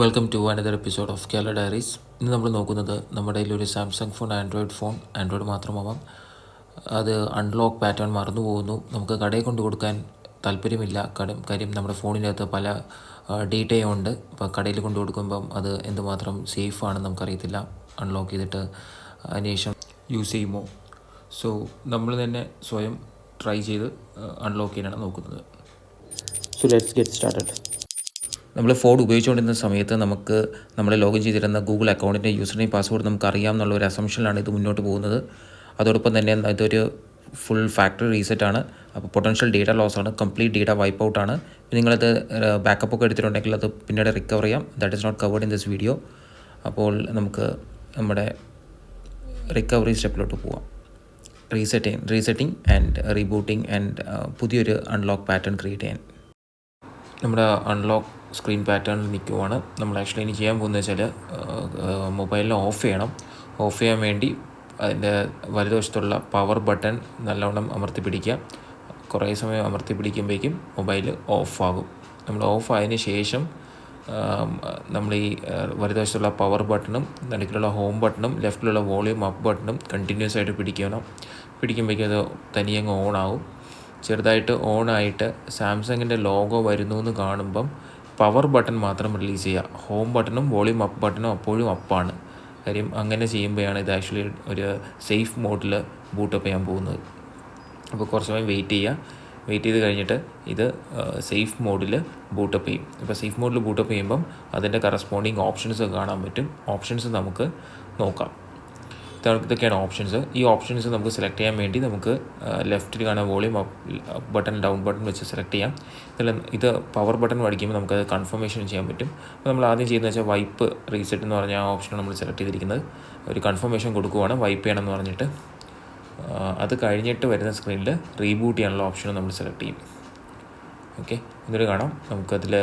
Welcome to another episode of Kerala diaries ഇന്ന് നമ്മൾ നോക്കുന്നത് നമ്മുടെ ഒരു Samsung phone Android phone Android മാത്രമാവാം. അത് അൺലോക്ക് പാറ്റേൺ മറന്നു പോകുന്നു. നമുക്ക് കടയിൽ കൊണ്ടു കൊടുക്കാൻ താല്പര്യമില്ല. കടം കാര്യം നമ്മുടെ ഫോണിനകത്ത് പല ഡീറ്റെയും ഉണ്ട്. അപ്പോൾ കടയിൽ കൊണ്ടു കൊടുക്കുമ്പം അത് എന്തുമാത്രം സേഫാണെന്ന് നമുക്കറിയത്തില്ല. അൺലോക്ക് ചെയ്തിട്ട് അതിനുശേഷം യൂസ് ചെയ്യുമോ? സോ നമ്മൾ തന്നെ സ്വയം ട്രൈ ചെയ്ത് അൺലോക്ക് ചെയ്യാനാണ് നോക്കുന്നത്. സോ ലെറ്റ്സ് ഗെറ്റ് സ്റ്റാർട്ടഡ് നമ്മൾ ഫോൺ ഉപയോഗിച്ചുകൊണ്ടിരുന്ന സമയത്ത് നമുക്ക് നമ്മൾ ലോഗിൻ ചെയ്തിരുന്ന ഗൂഗിൾ അക്കൗണ്ടിന്റെ യൂസർ നെയിം പാസ്വേഡ് നമുക്ക് അറിയാം എന്നുള്ള ഒരു അസംഷനിലാണ് ഇത് മുന്നോട്ട് പോകുന്നത്. അതോടൊപ്പം തന്നെ ഇതൊരു ഫുൾ ഫാക്ടറി റീസെറ്റ് ആണ്. അപ്പോൾ പൊട്ടൻഷ്യൽ ഡേറ്റ ലോസ് ആണ്. കംപ്ലീറ്റ് ഡേറ്റ വൈപ്പ് ഔട്ട് ആണ് നിങ്ങളത് ബാക്കപ്പ് ഒക്കെ എടുത്തിട്ടുണ്ടെങ്കിൽ അത് പിന്നീട് റിക്കവർ ചെയ്യാം. That is not covered in this video അപ്പോൾ നമുക്ക് നമ്മുടെ റിക്കവറി സ്റ്റെപ്പിലോട്ട് പോവാം. Resetting resetting and rebooting and പുതിയൊരു അൺലോക്ക് പാറ്റേൺ ക്രിയേറ്റ് ചെയ്യാൻ. നമ്മുടെ അൺലോക്ക് സ്ക്രീൻ പാറ്റേണിൽ നിൽക്കുവാണ്. നമ്മൾ ആക്ച്വലി ഇനി ചെയ്യാൻ പോകുന്നത് വെച്ചാൽ മൊബൈലിനെ ഓഫ് ചെയ്യണം. ഓഫ് ചെയ്യാൻ വേണ്ടി അതിന്റെ വലതുവശത്തുള്ള പവർ ബട്ടൺ നല്ലവണ്ണം അമർത്തി പിടിക്കുക. കുറേ സമയം അമർത്തി പിടിക്കുമ്പോഴേക്കും മൊബൈൽ ഓഫാകും നമ്മൾ ഓഫ് ആയതിനു ശേഷം നമ്മൾ ഈ വലതുവശത്തുള്ള പവർ ബട്ടണും നടുക്കിലുള്ള ഹോം ബട്ടണും ലെഫ്റ്റിലുള്ള വോളിയം അപ്പ് ബട്ടണും കണ്ടിന്യൂസ് ആയിട്ട് പിടിക്കണം. പിടിക്കുമ്പോഴേക്കും അത് തനിയങ്ങ് ഓൺ ആവും. ചെറുതായിട്ട് ഓൺ ആയിട്ട് സാംസങ്ങിന്റെ ലോഗോ വരുന്നു എന്ന് കാണുമ്പം പവർ ബട്ടൺ മാത്രം റിലീസ് ചെയ്യുക ഹോം ബട്ടണും വോളിയം അപ്പ് ബട്ടണും അപ്പോഴും അപ്പാണ് കാര്യം അങ്ങനെ ചെയ്യുമ്പോഴാണ് ഇത് ആക്ച്വലി ഒരു സേഫ് മോഡിൽ ബൂട്ടപ്പ് ചെയ്യാൻ പോകുന്നത്. അപ്പോൾ കുറച്ച് സമയം വെയിറ്റ് ചെയ്യുക വെയിറ്റ് ചെയ്ത് കഴിഞ്ഞിട്ട് ഇത് സേഫ് മോഡിൽ ബൂട്ടപ്പ് ചെയ്യും. ഇപ്പോൾ സേഫ് മോഡിൽ ബൂട്ടപ്പ് ചെയ്യുമ്പം അതിന്റെ കറസ്പോണ്ടിങ് ഓപ്ഷൻസ് കാണാൻ പറ്റും. ഓപ്ഷൻസ് നമുക്ക് നോക്കാം. ഇതൊക്കെയാണ് ഓപ്ഷൻസ് ഈ ഓപ്ഷൻസ് നമുക്ക് സെലക്ട് ചെയ്യാൻ വേണ്ടി നമുക്ക് ലെഫ്റ്റിൽ കാണാൻ volume up button down button വെച്ച് സെലക്ട് ചെയ്യാം. ഇതിൽ ഇത് പവർ ബട്ടൺ പഠിക്കുമ്പോൾ നമുക്കത് കൺഫർമേഷൻ ചെയ്യാൻ പറ്റും. അപ്പോൾ നമ്മൾ ആദ്യം ചെയ്യുന്നത് വെച്ചാൽ വൈപ്പ് റീസെറ്റ് എന്ന് പറഞ്ഞ ആ ഓപ്ഷൻ നമ്മൾ സെലക്ട് ചെയ്തിരിക്കുന്നത്. ഒരു കൺഫർമേഷൻ കൊടുക്കുവാണ് വൈപ്പ് ചെയ്യണം എന്ന് പറഞ്ഞിട്ട്. അത് കഴിഞ്ഞിട്ട് വരുന്ന സ്ക്രീനിൽ റീബൂട്ട് ചെയ്യാനുള്ള ഓപ്ഷൻ നമ്മൾ സെലക്ട് ചെയ്യും ഓക്കെ എന്നിട്ട് കാണാം. നമുക്കതിൽ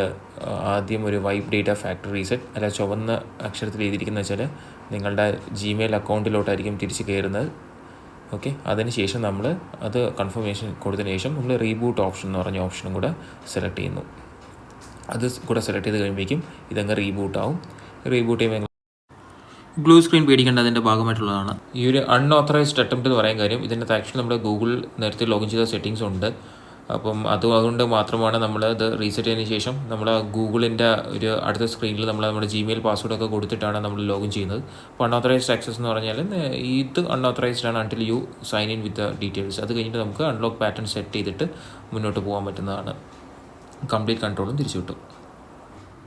ആദ്യം ഒരു വൈപ്പ് ഡേറ്റ ഫാക്ടറി റീസെറ്റ് അല്ല ചുവന്ന അക്ഷരത്തിൽ എഴുതിയിരിക്കുന്നത് വെച്ചാൽ നിങ്ങളുടെ ജിമെയിൽ അക്കൗണ്ടിലോട്ടായിരിക്കും തിരിച്ച് കയറുന്നത് ഓക്കെ അതിനുശേഷം നമ്മൾ അത് കൺഫർമേഷൻ കൊടുത്തതിന് ശേഷം നമ്മൾ റീബൂട്ട് ഓപ്ഷൻ എന്ന് പറഞ്ഞ ഓപ്ഷനും കൂടെ സെലക്ട് ചെയ്യുന്നു. അത് കൂടെ സെലക്ട് ചെയ്ത് കഴിയുമ്പോഴേക്കും ഇതങ്ങ് റീബൂട്ട് ആവും. റീബൂട്ട് ചെയ്യുമ്പോൾ ബ്ലൂ സ്ക്രീൻ പേടിക്കേണ്ട അതിന്റെ ഭാഗമായിട്ടുള്ളതാണ്. ഈ ഒരു അൺഓത്തറൈസ്ഡ് അറ്റംപ്റ്റ് എന്ന് പറയാൻ കാര്യം ഇതിന്റെ ആക്ച്വലി നമ്മുടെ ഗൂഗിൾ നേരത്തെ ലോഗിൻ ചെയ്ത സെറ്റിങ്സ് ഉണ്ട്. അപ്പം അത് അതുകൊണ്ട് മാത്രമാണ് നമ്മൾ അത് റീസെറ്റ് ചെയ്തതിന് ശേഷം നമ്മൾ ഗൂഗിളിന്റെ ഒരു അടുത്ത സ്ക്രീനിൽ നമ്മൾ നമ്മുടെ ജിമെയിൽ പാസ്വേഡൊക്കെ കൊടുത്തിട്ടാണ് നമ്മൾ ലോഗിൻ ചെയ്യുന്നത്. അപ്പോൾ അൺഓത്തറൈസ്ഡ് ആക്സസ് എന്ന് പറഞ്ഞാൽ ഇത് അൺഓത്തറൈസ്ഡ് ആണ് until you sign in with details അത് കഴിഞ്ഞിട്ട് നമുക്ക് അൺലോക്ക് പാറ്റേൺ സെറ്റ് ചെയ്തിട്ട് മുന്നോട്ട് പോകാൻ പറ്റുന്നതാണ്. കംപ്ലീറ്റ് കൺട്രോളും തിരിച്ചു കിട്ടും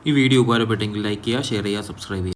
ഈ വീഡിയോ ഉപകാരപ്പെട്ടെങ്കിൽ ലൈക്ക് ചെയ്യുക ഷെയർ ചെയ്യുക സബ്സ്ക്രൈബ് ചെയ്യുക.